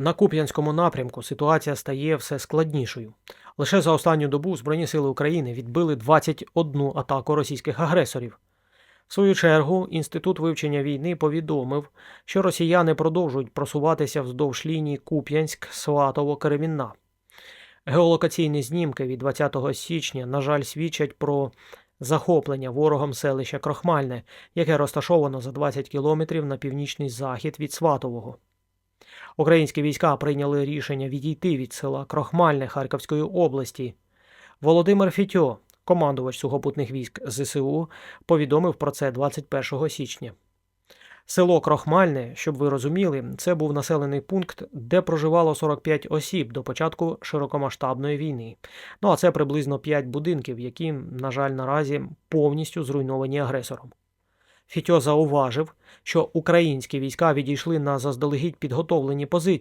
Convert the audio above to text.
На Куп'янському напрямку ситуація стає все складнішою. Лише за останню добу Збройні сили України відбили 21 атаку російських агресорів. В свою чергу, Інститут вивчення війни повідомив, що росіяни продовжують просуватися вздовж лінії Куп'янськ, Сватово, Керемінна. Геолокаційні знімки від 20 січня, на жаль, свідчать про захоплення ворогом селища Крохмальне, яке розташовано за 20 кілометрів на північний захід від Сватового. Українські війська прийняли рішення відійти від села Крохмальне Харківської області. Володимир Фітьо, командувач сухопутних військ ЗСУ, повідомив про це 21 січня. Село Крохмальне, щоб ви розуміли, це був населений пункт, де проживало 45 осіб до початку широкомасштабної війни. Ну а це приблизно 5 будинків, які, на жаль, наразі повністю зруйновані агресором. Фітьо зауважив, що українські війська відійшли на заздалегідь підготовлені позиції.